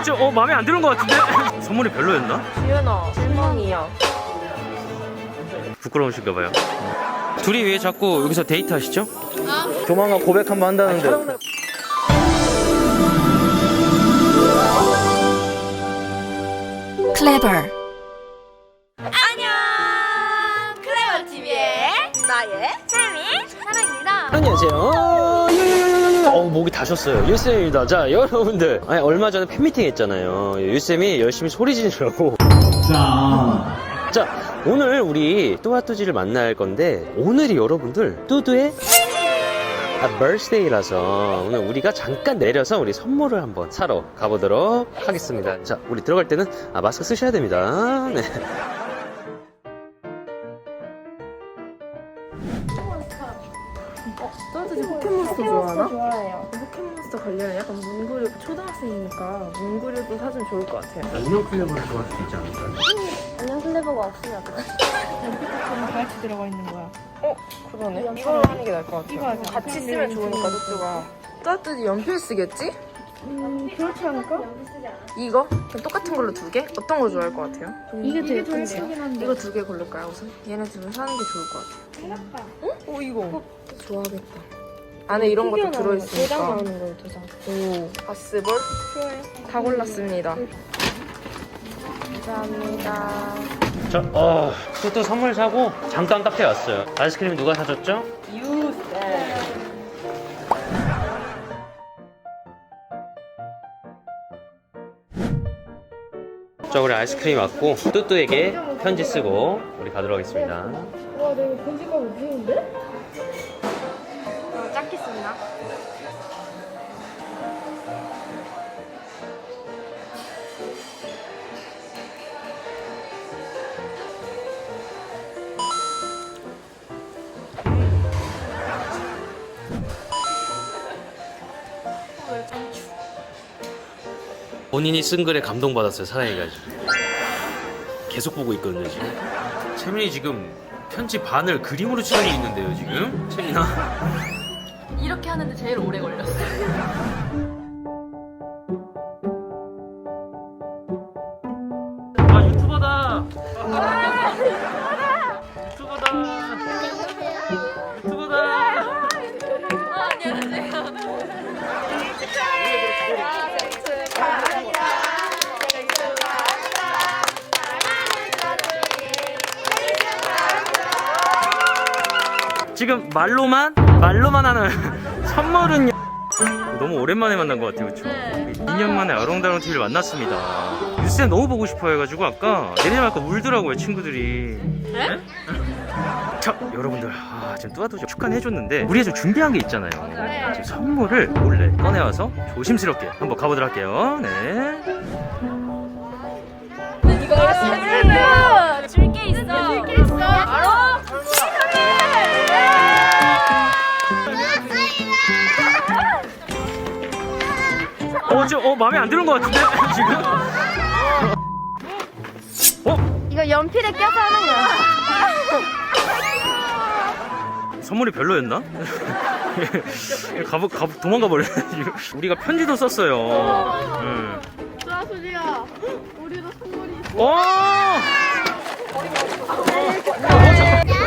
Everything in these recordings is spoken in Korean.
어, 저, 어, 마음에 안 드는 것 같은데? 선물이 별로였나? 지은아 실망이야 부끄러우신가 봐요. 둘이 왜 자꾸 여기서 데이트 하시죠? 조만간 고백 한번 한다는데. clever. 어, 다셨어요. 유쌤입니다. 자, 여러분들. 아니, 얼마 전에 팬미팅 했잖아요. 유쌤이 열심히 소리 지르라고. 자, 오늘 우리 또아뚜지를 만날 건데, 오늘이 여러분들, 뚜두의 아, birthday라서 오늘 우리가 잠깐 내려서 우리 선물을 한번 사러 가보도록 하겠습니다. 자, 우리 들어갈 때는 아, 마스크 쓰셔야 됩니다. 네. 너한테 포켓몬스터 좋아하나? 좋아해요. 포켓몬스터 관련 약간 문구류 초등학생이니까 문구류도 사주면 좋을 것 같아요. 안녕 클레버를 좋아할 수 있지 않을까? 안녕 클레버가 없으면 같이 들어가 있는 거야. 어? 그러네. 이걸로 하는 게 나을 것 같아요. 이거 하자. 같이 쓰면 좋으니까 뚜뚜가. 따뜻이 연필 쓰겠지? 음 그렇지 않을까? 이거? 그냥 똑같은 걸로 두 개? 어떤 거 좋아할 것 같아요? 이게 제일 예쁜데요? 이거 두 개 고를까요 우선? 얘네 둘을 사는 게 좋을 것 같아요 어? 어 이거 좋아하겠다 안에 이런 것도 들어있으니까 걸 두장. 오 바스볼? 다 골랐습니다 감사합니다 자, 어, 뚜뚜 선물 사고 잠깐 카페 왔어요. 아이스크림 누가 사줬죠? 자, 우리 아이스크림 왔고 뚜뚜에게 편지 쓰고 우리 가도록 하겠습니다. 와 내가 편지가 왜 비는데? 짝겠습니다. 본인이 쓴 글에 감동받았어요, 사랑해가지고. 계속 보고 있거든요, 지금. 채민이 지금 편지 반을 그림으로 칠하고 있는데요, 지금. 채민아. 이렇게 하는데 제일 오래 걸렸어. 아 유튜버다. 유튜버다. 유튜버다. 지금 말로만 말로만 하는 선물은 너무 오랜만에 만난 것 같아요, 그렇죠? 2년 만에 아롱다롱 TV를 만났습니다. 뉴스에 너무 보고 싶어 해가지고 아까 내리자마자 울더라고요, 친구들이. 네? 자, 여러분들, 아, 지금 뚜아뚜지 축하는 해줬는데 우리가 좀 준비한 게 있잖아요. 지금 선물을 몰래 꺼내와서 조심스럽게 한번 가보도록 할게요. 네. 줄게 있어. 줄게 있어. 어, 저, 어, 마음에 안 드는 것 같은데 지금? 어, 이거 연필에 껴서 하는 거야. 선물이 별로였나? 가보, 가보, 도망가 버려. 지금. 우리가 편지도 썼어요. 응. 수아수지야. 우리도 선물이 있어. 오!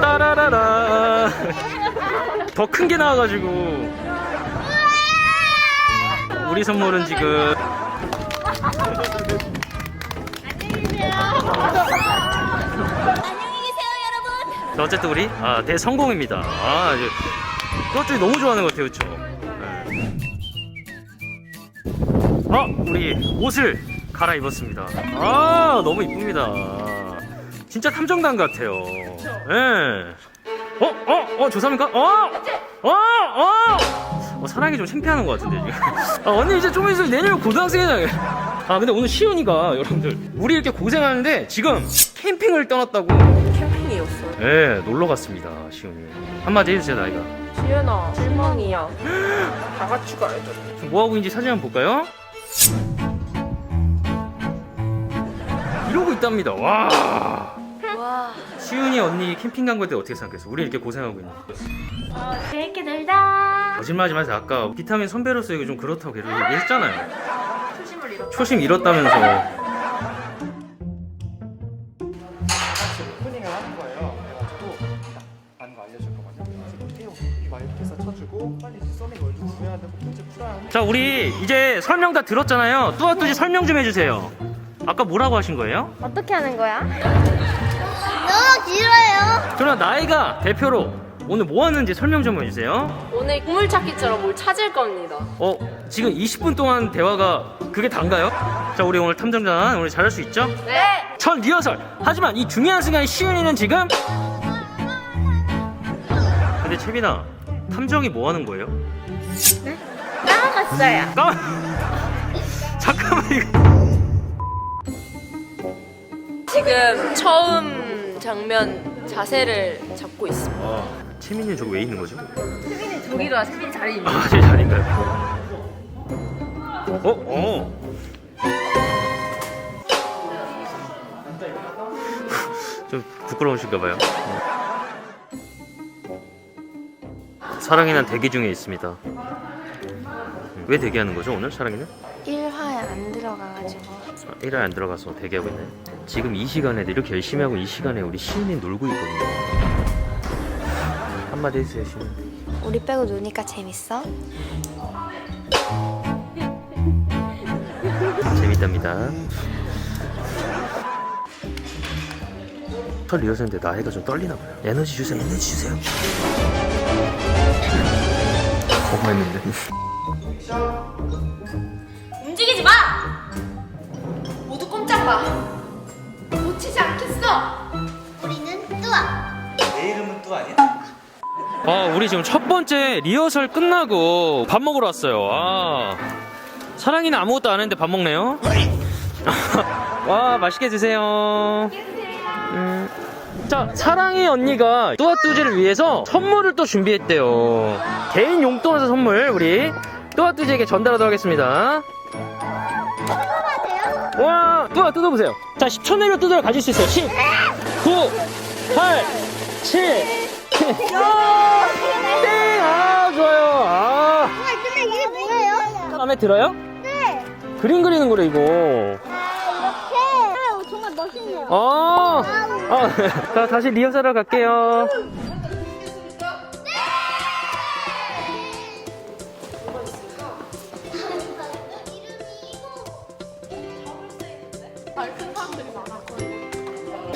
따라라라. 더 큰 게 나와가지고. 우리 선물은 지금. 안녕히 계세요, 여러분. 자, 어쨌든 우리 아, 대성공입니다. 아, 이제 그것들이 너무 좋아하는 것 같아요, 그렇죠? 어, 우리 옷을 갈아입었습니다. 아, 너무 이쁩니다. 진짜 탐정단 같아요. 예. 어, 어, 어, 조사입니까? 어, 어, 어. 어, 사랑이 좀 창피하는 것 같은데 지금. 아, 언니 이제 좀 있으면 내년에 고등학생이잖아요. 아, 근데 오늘 시윤이가 여러분들 우리 이렇게 고생하는데 지금 캠핑을 떠났다고. 캠핑이었어 네, 놀러 갔습니다, 시훈이. 한마디 해주세요, 나이가. 지은아 실망이야 다 같이 가야죠 지금 뭐 하고 있는지 사진 한번 볼까요? 이러고 있답니다. 와. 와. 시훈이 언니 캠핑 간 거에 대해 어떻게 생각했어? 우리 이렇게 고생하고 있는. 재밌게 놀다. 거짓말하지 마세요. 아까 비타민 선배로서 이거 좀 그렇다고 계속 얘기했잖아요. 초심을 초심 잃었다면서. 오프닝을 하는 거예요. 그래가지고 많은 거 알려줄 거거든요. 그래서 태용 이 말부터 쳐주고 빨리 이제 써밍 월드 구해야 되고 문제 풀어야 하는 자, 우리 이제 설명 다 들었잖아요. 뚜아뚜지 설명 좀 해주세요. 아까 뭐라고 하신 거예요? 어떻게 하는 거야? 너무 길어요. 그럼 나이가 대표로 오늘 뭐 하는지 설명 좀 해주세요. 오늘 보물찾기처럼 뭘 찾을 겁니다. 어, 지금 20분 동안 대화가 그게 단가요? 자, 우리 오늘 탐정단 오늘 잘할 수 있죠? 네. 첫 리허설. 하지만 이 중요한 순간에 시윤이는 지금 근데 채빈아, 탐정이 뭐 하는 거예요? 까먹었어요. 까 잠깐만 이거. 지금 처음 장면 자세를 잡고 있습니다. 아, 채민이 저거 왜 있는 거죠? 저기가 세빈 자리 있는. 아, 제 자리인가요? 어, 어. 좀 부끄러우신가 봐요. 사랑이는 대기 중에 있습니다. 왜 대기하는 거죠 오늘 사랑이는? 1화에 안 들어가가지고. 1회 안 들어가서 대기하고 있네. 지금 이 시간에 이렇게 열심히 하고 이 시간에 우리 시은이 놀고 있거든요. 한마디 해주세요 시은. 우리 빼고 노니까 재밌어? 재밌답니다. 첫 리허설인데 나이가 좀 떨리나 봐요. 에너지 주세요, 에너지 주세요. 고마했는데. 모두 꼼짝 마. 놓치지 않겠어. 우리는 뚜아. 내 이름은 또 아니야? 아, 우리 지금 첫 번째 리허설 끝나고 밥 먹으러 왔어요. 아, 사랑이는 아무것도 안 했는데 밥 먹네요. 와, 맛있게 드세요. 음. 자, 사랑이 언니가 뚜아뚜지를 위해서 선물을 또 준비했대요. 개인 용돈에서 선물 우리 뚜아뚜지에게 전달하도록 하겠습니다. 와, 뚜아 뜯어보세요. 자, 10초 내로 뜯어야 가질 수 있어요. 10, 9, 8, 7, 7. 네, 아, 좋아요. 아, 근데 이게 뭐예요? 마음에 들어요? 네. 그림 그리는 거래, 이거. 아, 이렇게. 정말 멋있네요. 아, 아, 자, 다시 리허설하러 갈게요.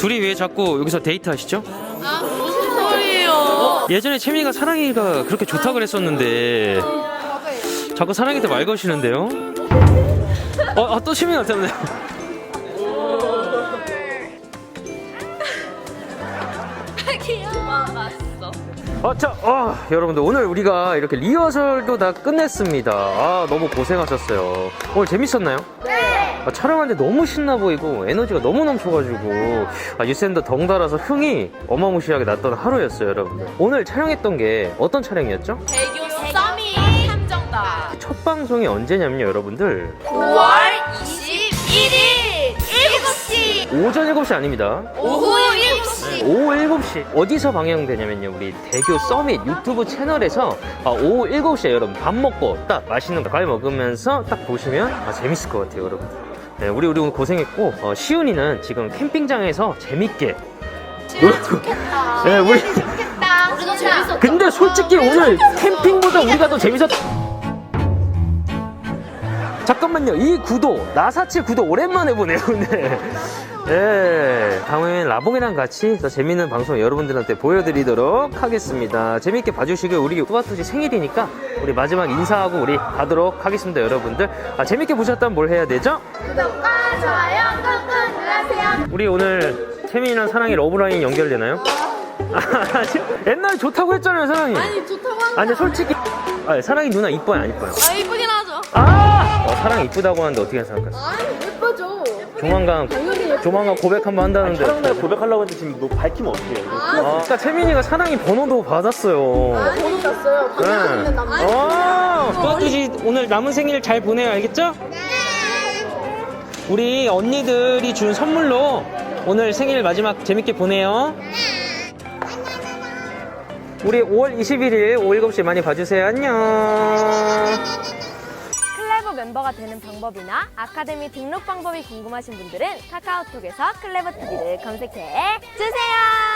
둘이 왜 자꾸 여기서 데이트 하시죠? 아 무슨 소리예요? 예전에 채민이가 사랑이가 그렇게 좋다 그랬었는데 자꾸 사랑이한테 말 거시는데요? 어, 아, 또 채민이 때문에. 아, 자, 아, 여러분들 오늘 우리가 이렇게 리허설도 다 끝냈습니다. 아, 너무 고생하셨어요. 오늘 재밌었나요? 네. 아, 촬영하는데 너무 신나 보이고 에너지가 너무 넘쳐가지고 아, 유쌤도 덩달아서 흥이 어마무시하게 났던 하루였어요, 여러분들. 오늘 촬영했던 게 어떤 촬영이었죠? 대교 썸이 탐정다. 첫 방송이 언제냐면요, 여러분들. 9월 21일 7시 오전 7시 아닙니다. 오후 7시. 오후 7시 어디서 방영되냐면요 우리 대교 서밋 유튜브 채널에서 아, 오후 7시에 여러분 밥 먹고 딱 맛있는 과일 먹으면서 딱 보시면 아, 재밌을 것 같아요 여러분 네, 우리 우리 오늘 고생했고 어, 시훈이는 지금 캠핑장에서 재밌게 좋겠다. 네, 우리 좋겠다. 우리도 재밌었다. 근데 솔직히 오늘 캠핑보다 우리가 더 재밌었 잠깐만요 이 구도 나사치 구도 오랜만에 보네요 근데 예 다음엔 라봉이랑 같이 더 재밌는 방송 여러분들한테 보여드리도록 하겠습니다 재밌게 봐주시고요 우리 뚜바뚜지 생일이니까 우리 마지막 인사하고 우리 가도록 하겠습니다 여러분들 아, 재밌게 보셨다면 뭘 해야 되죠? 구독과 좋아요 꾹꾹 눌러주세요. 우리 오늘 채민이랑 사랑이 러브라인 연결되나요? 아, 옛날에 좋다고 했잖아요 사랑이 아니 좋다고 한 아니 솔직히 아, 사랑이 누나 이뻐요 안 이뻐요? 아 이쁘긴 하죠. 아! 어, 사랑 이쁘다고 하는데 어떻게 생각하세요? 아니. 조만간 조만간 고백 한번 한다는데. 촬영날 고백하려고 했는데 지금 너 밝히면 어떡해요? 아, 그러니까 채민이가 사랑이 번호도 받았어요. 번호 땄어요. 네. 어, 또아뚜지 오늘 남은 생일 잘 보내요, 알겠죠? 우리 언니들이 준 선물로 오늘 생일 마지막 재밌게 보내요. 우리 5월 21일 오후 7시 많이 봐주세요. 안녕. 멤버가 되는 방법이나 아카데미 등록 방법이 궁금하신 분들은 카카오톡에서 클레버 TV를 검색해 주세요.